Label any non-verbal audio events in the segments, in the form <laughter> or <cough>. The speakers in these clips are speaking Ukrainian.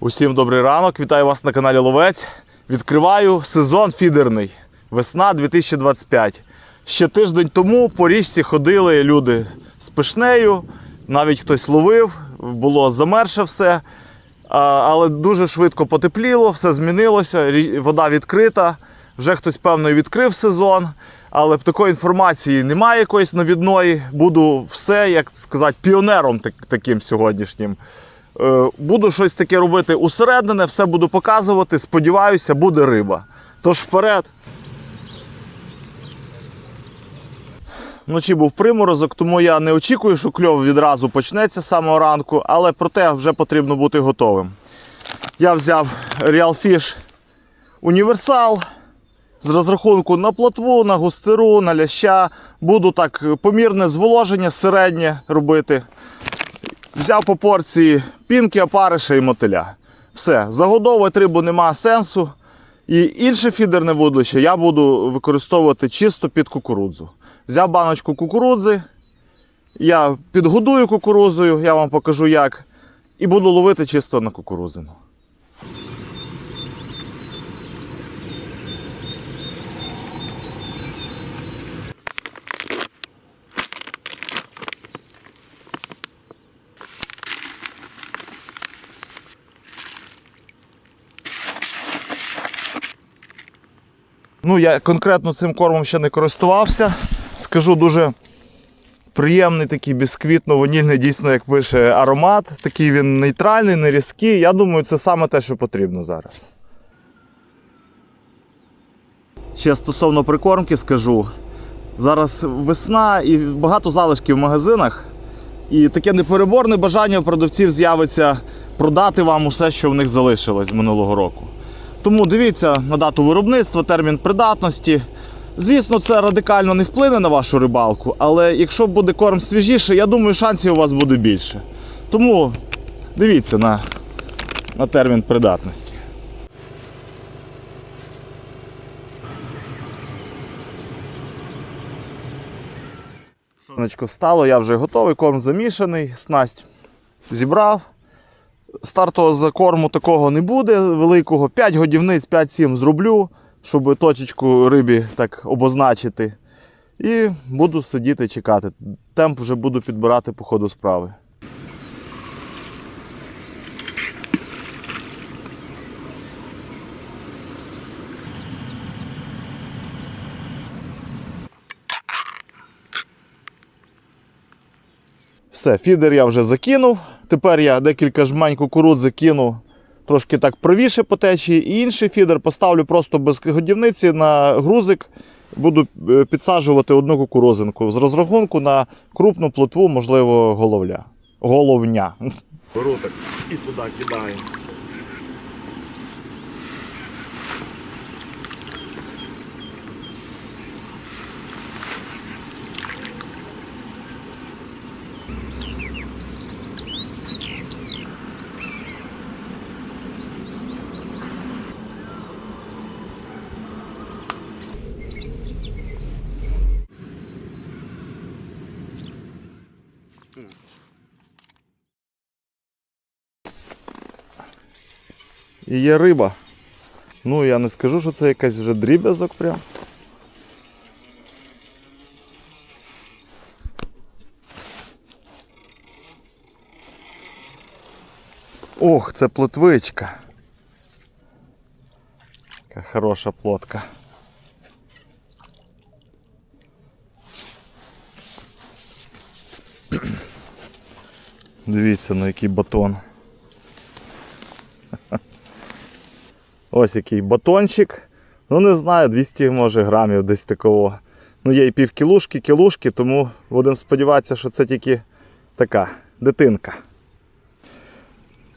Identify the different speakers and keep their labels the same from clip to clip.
Speaker 1: Усім добрий ранок, вітаю вас на каналі Ловець. Відкриваю сезон фідерний. Весна 2025. Ще тиждень тому по річці ходили люди з пишнею, навіть хтось ловив, було замерше все. Але дуже швидко потепліло, все змінилося, вода відкрита. Вже хтось певно відкрив сезон, але такої інформації немає якоїсь новідної. Буду все, як сказати, піонером таким сьогоднішнім. Е, Буду щось таке робити усередине, все буду показувати. Сподіваюся, буде риба. Тож вперед. Вночі був приморозок, тому я не очікую, що кльов відразу почнеться з самого ранку, але проте вже потрібно бути готовим. Я взяв Real Fish універсал з розрахунку на плотву, на густеру, на ляща. Буду так помірне зволоження середнє робити. Взяв по порції пінки, опариша і мотиля. Все, загодовувати рибу нема сенсу. І інше фідерне вудлище я буду використовувати чисто під кукурудзу. Взяв баночку кукурудзи, я підгодую кукурудзою, я вам покажу як. І буду ловити чисто на кукурузину. Ну, я конкретно цим кормом ще не користувався. Скажу дуже приємний такий бісквітно-ванільний, дійсно, як пише, аромат. Такий він нейтральний, не різкий. Я думаю, це саме те, що потрібно зараз. Ще стосовно прикормки скажу. Зараз весна і багато залишків в магазинах. І таке непереборне бажання у продавців з'явиться продати вам усе, що в них залишилось з минулого року. Тому дивіться на дату виробництва, термін придатності. Звісно, це радикально не вплине на вашу рибалку, але якщо буде корм свіжіше, я думаю, шансів у вас буде більше. Тому дивіться на, на термін придатності. Сонечко встало, я вже готовий, корм замішаний, снасть зібрав. Стартового закорму такого не буде великого. 5 годівниць, 5-7 зроблю, щоб точечку рибі так обозначити. І буду сидіти чекати. Темп вже буду підбирати по ходу справи. Все, фідер я вже закинув. Тепер я декілька жмень кукурудзи кину трошки так правіше по течії. І інший фідер поставлю просто без годівниці на грузик. Буду е, підсаджувати одну кукурузинку з розрахунку на крупну плотву, можливо, головля. Головня. Беру і туди кидаю. І є риба. Ну, я не скажу, що це якась вже дріб'язок прям. Ох, це плотвичка. Яка хороша плотка. Дивіться, на який батон. Ось який батончик. Ну не знаю, 200 може грамів десь такого. Ну є і пів кілушки, кілушки, тому будемо сподіватися, що це тільки така дитинка.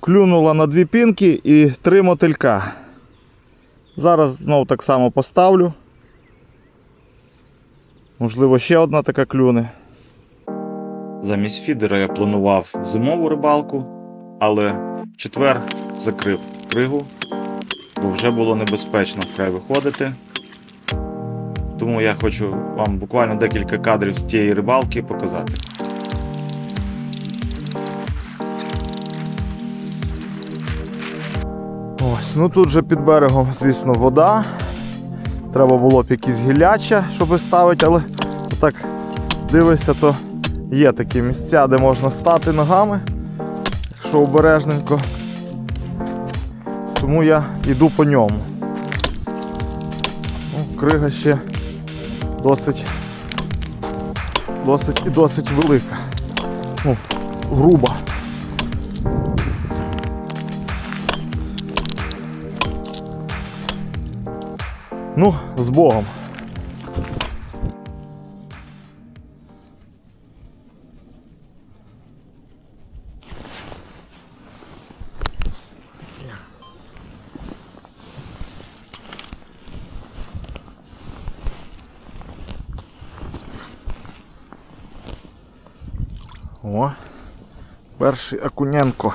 Speaker 1: Клюнула на дві пінки і три мотилька. Зараз знову так само поставлю. Можливо, ще одна така клюне. Замість фідера я планував зимову рибалку, але в четвер закрив кригу, бо вже було небезпечно вкрай виходити. Тому я хочу вам буквально декілька кадрів з цієї рибалки показати. Ось, ну тут же під берегом, звісно, вода. Треба було б якісь гіляча, щоб ставити, але так дивишся, то є такі місця, де можна стати ногами, якщо обережненько. Тому я йду по ньому. Ну, крига ще досить, досить і досить велика. Ну, груба. Ну, з Богом. Перший Акуненко.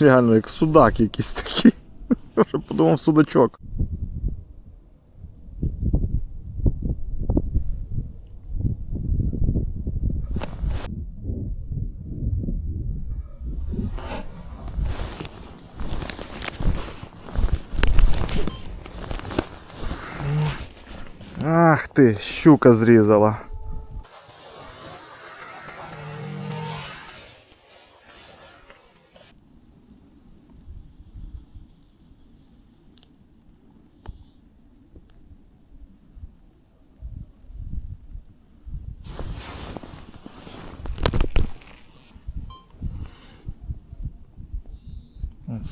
Speaker 1: Реально, як судак якийсь такий. Я вже подумав судачок. Ах ти, щука зрізала.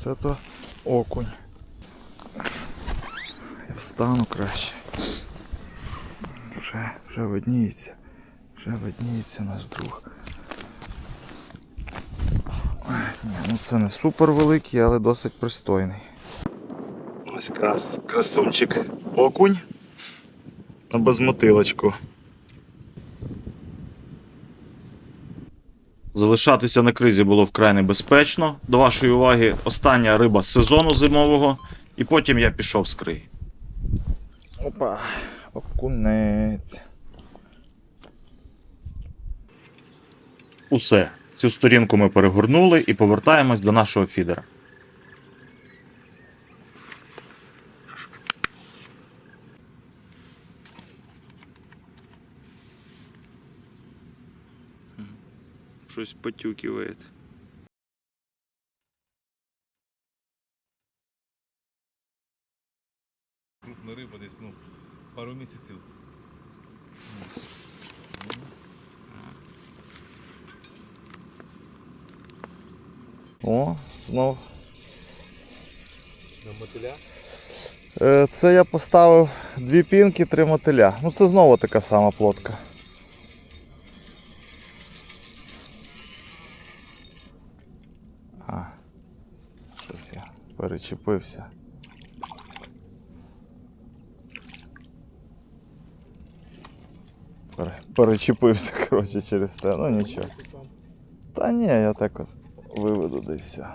Speaker 1: Оце то окунь. Я встану краще. Вже, вже видніється. Вже видніється наш друг. Ні, ну це не супер великий, але досить пристойний. Ось крас, красунчик. Окунь. На безмотилочку. Залишатися на кризі було вкрай небезпечно. До вашої уваги, остання риба сезону зимового, і потім я пішов з криги. Опа, окунець. Усе. Цю сторінку ми перегорнули і повертаємось до нашого фідера. Щось потюкиває.
Speaker 2: Крупна риба десь ну, пару місяців.
Speaker 1: О, знов.
Speaker 2: На мотиля.
Speaker 1: Е, Це я поставив дві пінки, три мотиля. Ну це знову така сама плотка. Перечепився. Перечепився, <laughs> коротше, через те. Ну нічого. Та ні, я так от виведу все.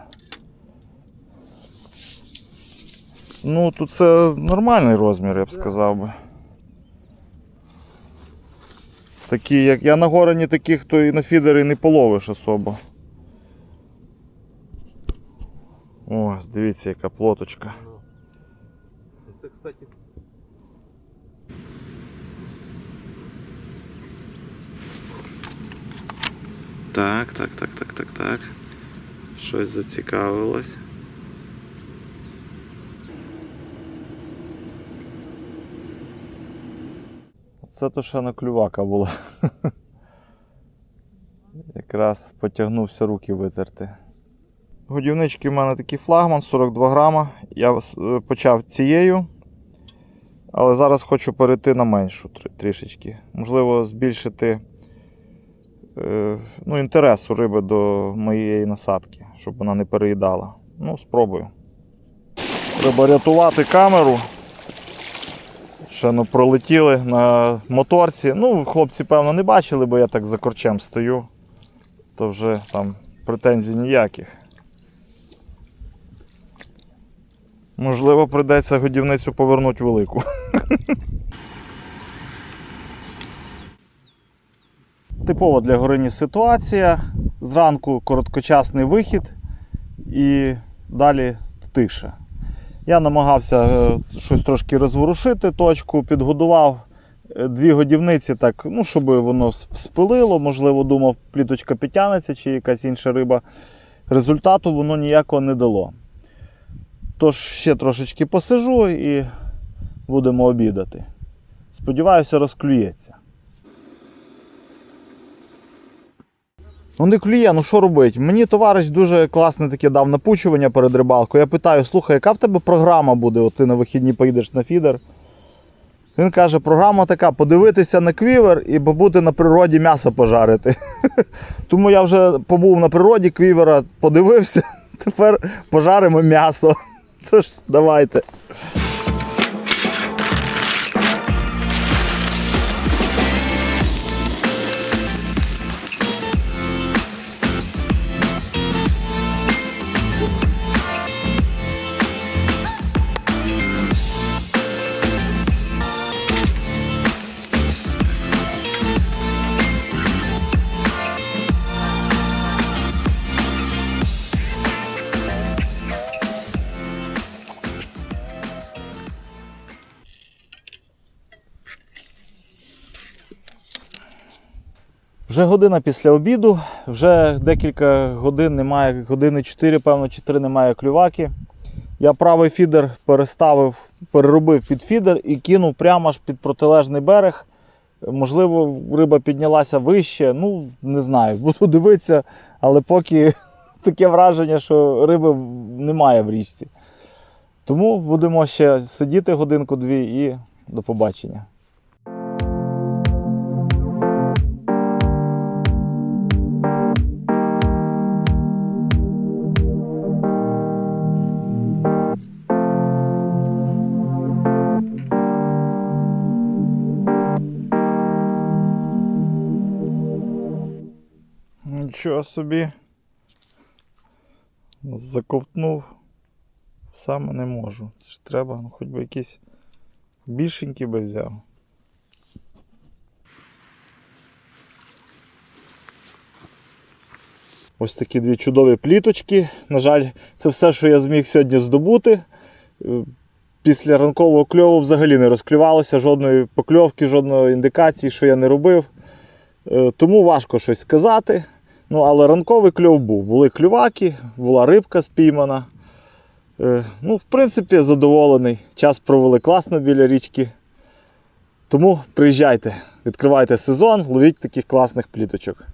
Speaker 1: Ну, тут це нормальний розмір, я б сказав би. Такі, як я на горані таких, то і на фідері не половиш особо. Ось, дивіться, яка плоточка.
Speaker 2: Це, кстати,
Speaker 1: Так, так, так, так, так, так. Щось зацікавилось. Це то ще на клювака була. <laughs> Якраз потягнувся руки витерти. Годівнички в мене такий флагман 42 грама. Я е, почав цією, але зараз хочу перейти на меншу трішечки. Можливо, збільшити е, ну, інтерес у риби до моєї насадки, щоб вона не переїдала. Ну, спробую. Треба рятувати камеру. Ще ну, пролетіли на моторці. Ну, хлопці, певно, не бачили, бо я так за корчем стою. То вже там претензій ніяких. Можливо, прийдеться годівницю повернути велику. Типова для горині ситуація. зранку короткочасний вихід і далі тиша. Я намагався е, щось трошки розворушити точку, підгодував е, дві годівниці, так, ну, щоб воно с- спилило, можливо, думав, пліточка підтягнеться чи якась інша риба. Результату воно ніякого не дало. Тож ще трошечки посижу і будемо обідати. Сподіваюся, розклюється. Ну не клює, ну що робити? Мені товариш дуже класне таке дав напучування перед рибалкою. Я питаю, слухай, яка в тебе програма буде? От ти на вихідні поїдеш на фідер. Він каже, програма така: подивитися на квівер і побути на природі м'ясо пожарити. <laughs> Тому я вже побув на природі квівера, подивився, <laughs> тепер пожаримо м'ясо. <laughs> Тож, давайте. Вже година після обіду, вже декілька годин немає, години 4, певно, чи 3 немає клюваки. Я правий фідер переставив, переробив під фідер і кинув прямо аж під протилежний берег. Можливо, риба піднялася вище. Ну, не знаю, <laughs> буду дивитися, але поки <laughs> таке враження, що риби немає в річці. Тому будемо ще сидіти годинку-дві і до побачення. Нічого собі. Заковтнув. Саме не можу. Це ж треба, ну, хоч би якісь більшенькі би взяв. Ось такі дві чудові пліточки. На жаль, це все, що я зміг сьогодні здобути. Е, Після ранкового кльову взагалі не розклювалося жодної покльовки, жодної індикації, що я не робив. Е, Тому важко щось сказати. Ну, але ранковий кльов був. Були клюваки, була рибка спіймана. Е, Ну, в принципі, задоволений. Час провели класно біля річки. Тому приїжджайте, відкривайте сезон, ловіть таких класних пліточок.